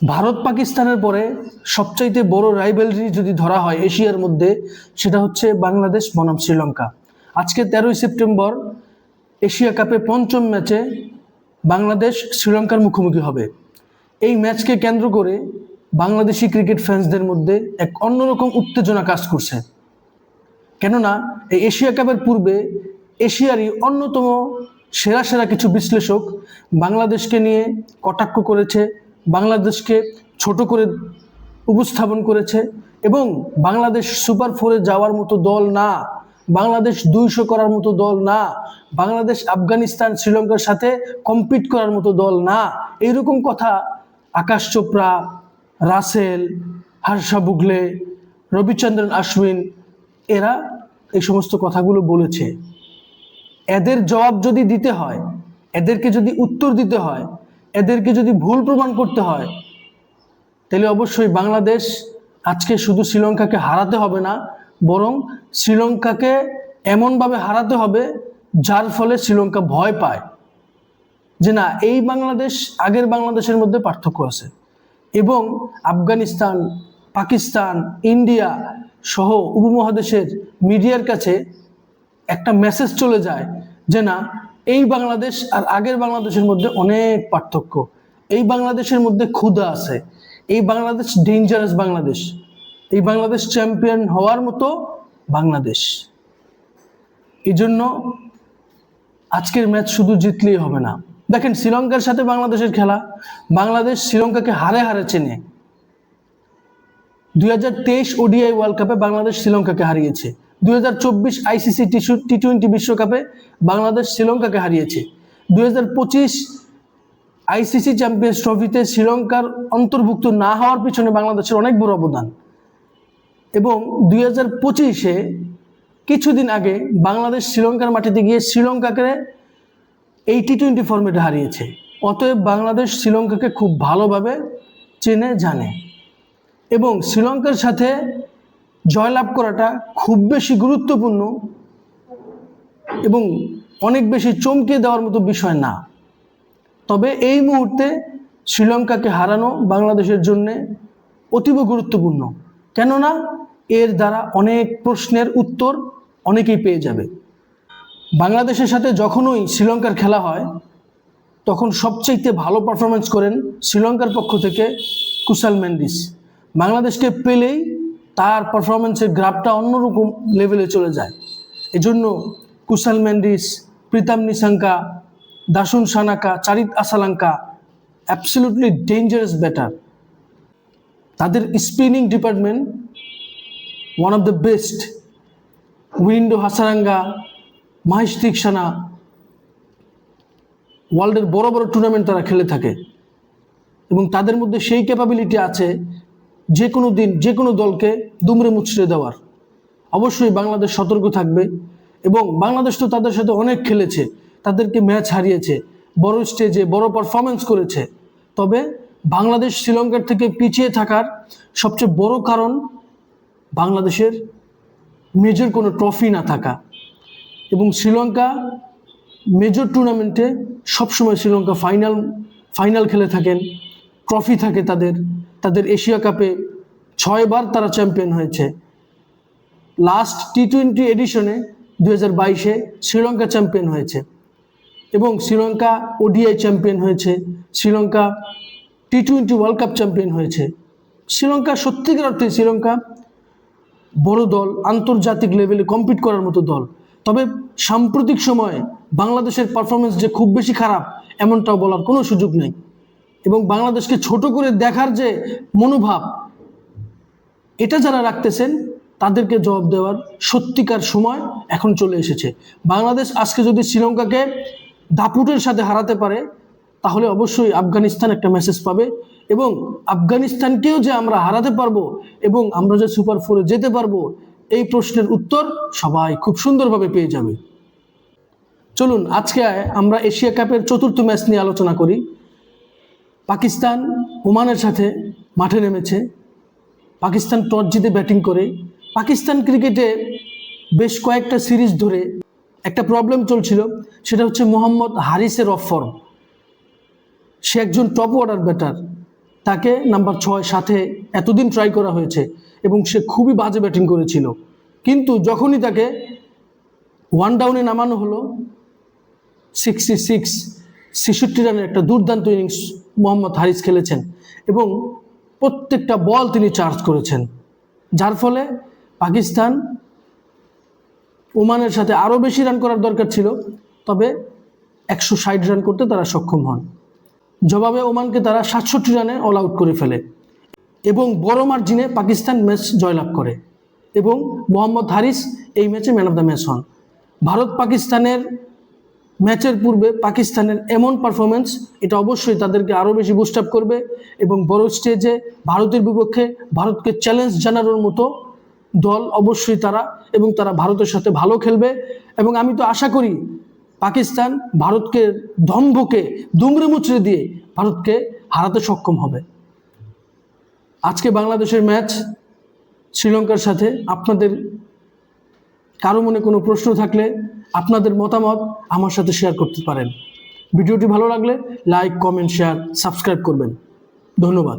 ভারত পাকিস্তানের পরে সবচাইতে বড় রাইভেলরি যদি ধরা হয় এশিয়ার মধ্যে, সেটা হচ্ছে বাংলাদেশ বনাম শ্রীলঙ্কা। আজকে তেরোই সেপ্টেম্বর, এশিয়া কাপে পঞ্চম ম্যাচে বাংলাদেশ শ্রীলঙ্কার মুখোমুখি হবে। এই ম্যাচকে কেন্দ্র করে বাংলাদেশি ক্রিকেট ফ্যান্সদের মধ্যে এক অন্যরকম উত্তেজনা কাজ করছে। কেননা, এই এশিয়া কাপের পূর্বে এশিয়ারই অন্যতম সেরা সেরা কিছু বিশ্লেষক বাংলাদেশকে নিয়ে কটাক্ষ করেছে বাংলাদেশকে ছোট করে উপস্থাপন করেছে এবং বাংলাদেশ সুপার ফোরে যাওয়ার মতো দল না, বাংলাদেশ দুইশো করার মতো দল না, বাংলাদেশ আফগানিস্তান শ্রীলঙ্কার সাথে কম্পিট করার মতো দল না। এইরকম কথা আকাশ চোপড়া, রাসেল, হর্ষা বুগলে, রবিচন্দ্রন আশ্বিন, এরা এই সমস্ত কথাগুলো বলেছে। এদের জবাব যদি দিতে হয়, এদেরকে যদি উত্তর দিতে হয় এদেরকে যদি ভুল প্রমাণ করতে হয়, তাহলে অবশ্যই বাংলাদেশ আজকে শুধু শ্রীলঙ্কাকে হারাতে হবে না, বরং শ্রীলঙ্কাকে এমনভাবে হারাতে হবে যার ফলে শ্রীলঙ্কা ভয় পায়। যে না, এই বাংলাদেশ আগের বাংলাদেশের মধ্যে পার্থক্য আছে এবং আফগানিস্তান, পাকিস্তান, ইন্ডিয়া সহ উপমহাদেশের মিডিয়ার কাছে একটা মেসেজ চলে যায় যে না এই বাংলাদেশ আর আগের বাংলাদেশের মধ্যে অনেক পার্থক্য। এই বাংলাদেশের মধ্যে ক্ষুধা আছে। এই বাংলাদেশ ডেঞ্জারাস বাংলাদেশ। এই বাংলাদেশ চ্যাম্পিয়ন হওয়ার মতো বাংলাদেশ। এই জন্য আজকের ম্যাচ শুধু জিতলেই হবে না। দেখেন, শ্রীলঙ্কার সাথে বাংলাদেশের খেলা। বাংলাদেশ শ্রীলঙ্কাকে হারে হারে চেনে। দুই হাজার তেইশ ওডিআই ওয়ার্ল্ড কাপে বাংলাদেশ শ্রীলঙ্কাকে হারিয়েছে। দুই হাজার চব্বিশ আইসিসি টি টোয়েন্টি বিশ্বকাপে বাংলাদেশ শ্রীলঙ্কাকে হারিয়েছে। দুই হাজার পঁচিশ আইসিসি চ্যাম্পিয়ন্স ট্রফিতে শ্রীলঙ্কার অন্তর্ভুক্ত না হওয়ার পিছনে বাংলাদেশের অনেক বড় অবদান। এবং দুই হাজার পঁচিশে কিছুদিন আগে বাংলাদেশ শ্রীলঙ্কার মাটিতে গিয়ে শ্রীলঙ্কাকে এই টি টোয়েন্টি ফর্মেটে হারিয়েছে। অতএব বাংলাদেশ শ্রীলঙ্কাকে খুব ভালোভাবে চেনে, জানে। এবং শ্রীলঙ্কার সাথে জয়লাভ করাটা খুব বেশি গুরুত্বপূর্ণ এবং অনেক বেশি চমকে দেওয়ার মতো বিষয় না। তবে এই মুহূর্তে শ্রীলঙ্কাকে হারানো বাংলাদেশের জন্য অতীব গুরুত্বপূর্ণ। কেননা এর দ্বারা অনেক প্রশ্নের উত্তর অনেকেই পেয়ে যাবে। বাংলাদেশের সাথে যখনই শ্রীলঙ্কার খেলা হয়, তখন সবচাইতে ভালো পারফরমেন্স করেন শ্রীলঙ্কার পক্ষ থেকে কুশাল ম্যান্ডিস বাংলাদেশকে পেলেই তার পারফরমেন্সের গ্রাফটা অন্যরকম লেভেলে চলে যায়। এজন্য Kusal Mendis Pathum Nissanka, Dasun Shanaka, Charith Asalanka absolutely dangerous batter তাদের spinning department one of the best Wanindu Hasaranga Maheesh Theekshana ওয়ার্ল্ডের বড় বড় টুর্নামেন্ট তারা খেলে থাকে। এবং তাদের মধ্যে সেই ক্যাপাবিলিটি আছে যে কোনো দিন যে কোনো দলকে দুমড়ে মুচড়ে দেওয়ার। অবশ্যই বাংলাদেশ সতর্ক থাকবে এবং বাংলাদেশ তো তাদের সাথে অনেক খেলেছে, তাদেরকে ম্যাচ হারিয়েছে, বড় স্টেজে বড় পারফরমেন্স করেছে। তবে বাংলাদেশ শ্রীলঙ্কার থেকে পিছিয়ে থাকার সবচেয়ে বড় কারণ বাংলাদেশের মেজর কোনো ট্রফি না থাকা। এবং শ্রীলঙ্কা মেজর টুর্নামেন্টে সবসময় শ্রীলঙ্কা ফাইনাল ফাইনাল খেলে থাকেন ট্রফি থাকে তাদের। তাদের এশিয়া কাপে ছয়বার তারা চ্যাম্পিয়ন হয়েছে। লাস্ট টি টোয়েন্টি এডিশনে দু হাজার বাইশে শ্রীলঙ্কা চ্যাম্পিয়ন হয়েছে এবং শ্রীলঙ্কা ওডিআই চ্যাম্পিয়ন হয়েছে, Sri Lanka T twenty world cup champion হয়েছে। শ্রীলঙ্কা সত্যিকার অর্থে শ্রীলঙ্কা বড় দল, আন্তর্জাতিক লেভেলে কম্পিট করার মতো দল। তবে সাম্প্রতিক সময়ে বাংলাদেশের পারফরমেন্স যে খুব বেশি খারাপ, এমনটাও বলার কোনো সুযোগ নেই। এবং বাংলাদেশকে ছোট করে দেখার যে মনোভাব, এটা যারা রাখতেছেন, তাদেরকে জবাব দেওয়ার সত্যিকার সময় এখন চলে এসেছে। বাংলাদেশ আজকে যদি শ্রীলঙ্কাকে দাপুটের সাথে হারাতে পারে, তাহলে অবশ্যই আফগানিস্তান একটা মেসেজ পাবে এবং আফগানিস্তানকেও যে আমরা হারাতে পারব এবং আমরা যে সুপার ফোরে যেতে পারব, এই প্রশ্নের উত্তর সবাই খুব সুন্দরভাবে পেয়ে যাবে। চলুন, আজকে আমরা এশিয়া কাপের চতুর্থ ম্যাচ নিয়ে আলোচনা করি। পাকিস্তান ওমানের সাথে মাঠে নেমেছে। পাকিস্তান টস জিতে ব্যাটিং করে। পাকিস্তান ক্রিকেটে বেশ কয়েকটা সিরিজ ধরে একটা প্রবলেম চলছিল, সেটা হচ্ছে মোহাম্মদ হারিসের অফ ফর্ম সে একজন টপ অর্ডার ব্যাটার তাকে নাম্বার ছয় সাথে এতদিন ট্রাই করা হয়েছে এবং সে খুবই বাজে ব্যাটিং করেছিল। কিন্তু যখনই তাকে ওয়ান ডাউনে নামানো হলো সিক্সটি সিক্স ছেষট্টি রানের একটা দুর্দান্ত ইনিংস মোহাম্মদ হারিস খেলেছেন এবং প্রত্যেকটা বল তিনি চার্জ করেছেন। যার ফলে পাকিস্তান ওমানের সাথে আরও বেশি রান করার দরকার ছিল, তবে একশো ষাট রান করতে তারা সক্ষম হন। জবাবে ওমানকে তারা সাতষট্টি রানে অল আউট করে ফেলে এবং বড় মার্জিনে পাকিস্তান ম্যাচ জয়লাভ করে এবং মোহাম্মদ হারিস এই ম্যাচে ম্যান অফ দ্য ম্যাচ হন। ভারত পাকিস্তানের ম্যাচের পূর্বে পাকিস্তানের এমন পারফরমেন্স এটা অবশ্যই তাদেরকে আরও বেশি বুস্ট আপ করবে এবং বড় স্টেজে ভারতের বিপক্ষে ভারতকে চ্যালেঞ্জ জানানোর মতো দল অবশ্যই তারা এবং তারা ভারতের সাথে ভালো খেলবে এবং আমি তো আশা করি পাকিস্তান ভারতকে দম্ভকে দুমড়ে মুচড়ে দিয়ে ভারতকে হারাতে সক্ষম হবে। আজকে বাংলাদেশের ম্যাচ শ্রীলঙ্কার সাথে আপনাদের কারও মনে কোনো প্রশ্ন থাকলে আপনাদের মতামত আমার সাথে শেয়ার করতে পারেন। ভিডিওটি ভালো লাগলে লাইক কমেন্ট শেয়ার সাবস্ক্রাইব করবেন। ধন্যবাদ।